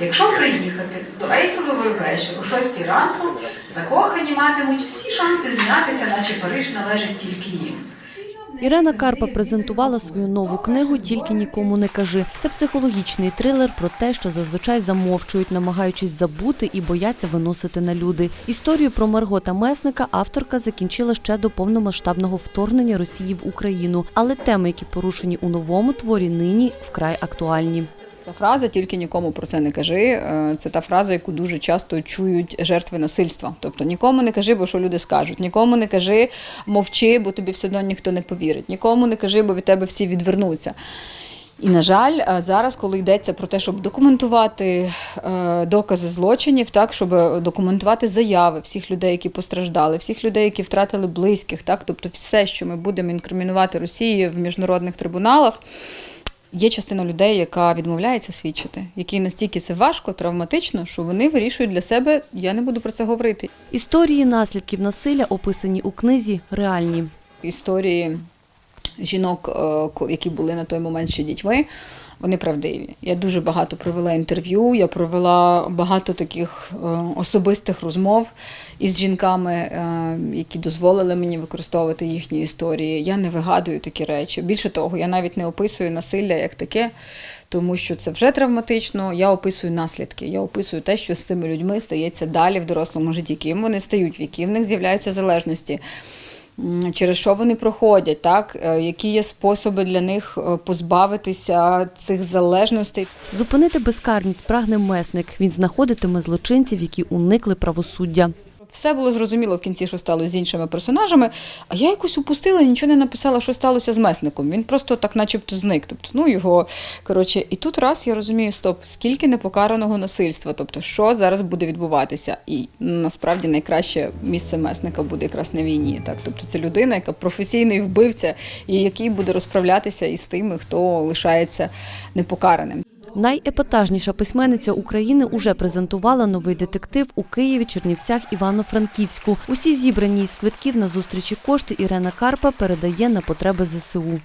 Якщо приїхати до Ейфелевої вежі о 6 ранку, закохані матимуть всі шанси знятися, наче Париж належить тільки їм. Ірена Карпа презентувала свою нову книгу Тільки нікому не кажи. Це психологічний трилер про те, що зазвичай замовчують, намагаючись забути і бояться виносити на люди. Історію про Марго та месника авторка закінчила ще до повномасштабного вторгнення Росії в Україну. Але теми, які порушені у новому творі, нині вкрай актуальні. Ця фраза тільки нікому про це не кажи. е, Це та фраза, яку дуже часто чують жертви насильства. Тобто нікому не кажи, бо що люди скажуть. Нікому не кажи, мовчи, бо тобі все одно ніхто не повірить. Нікому не кажи, бо від тебе всі відвернуться. І, на жаль, е, зараз, коли йдеться про те, щоб документувати е, докази злочинів, так щоб документувати заяви всіх людей, які постраждали, всіх людей, які втратили близьких, так, тобто все, що ми будемо інкримінувати Росії в міжнародних трибуналах. Є частина людей, яка відмовляється свідчити, які настільки це важко, травматично, що вони вирішують для себе, я не буду про це говорити. Історії наслідків насилля, описані у книзі, реальні. Історії жінок, е, які були на той момент ще дітьми, вони правдиві. Я дуже багато провела інтерв'ю, я провела багато таких е, особистих розмов із жінками, е, які дозволили мені використовувати їхні історії. Я не вигадую такі речі. Більше того, я навіть не описую насилля як таке, тому що це вже травматично. Я описую наслідки. Я описую те, що з цими людьми стається далі в дорослому житті, ким вони стають, в які в них з'являються залежності. Через що вони проходять, так Е, які є способи для них е, позбавитися цих залежностей. Зупинити безкарність прагне месник. Він знаходитиме злочинців, які уникли правосуддя. Все було зрозуміло в кінці, що сталося з іншими персонажами. А я якось упустила нічого не написала, що сталося з месником. Він просто так, начебто, зник. Тобто, ну його коротше, і тут раз я розумію, стоп, скільки непокараного насильства, тобто, що зараз буде відбуватися. І насправді найкраще місце месника буде якраз на війні. Так, тобто, це людина, яка професійний вбивця, і який буде розправлятися із тими, хто лишається непокараним. Найепатажніша письменниця України уже презентувала новий детектив у Києві, Чернівцях, Івано-Франківську. Усі зібрані із квитків на зустрічі кошти Ірена Карпа передає на потреби ЗСУ.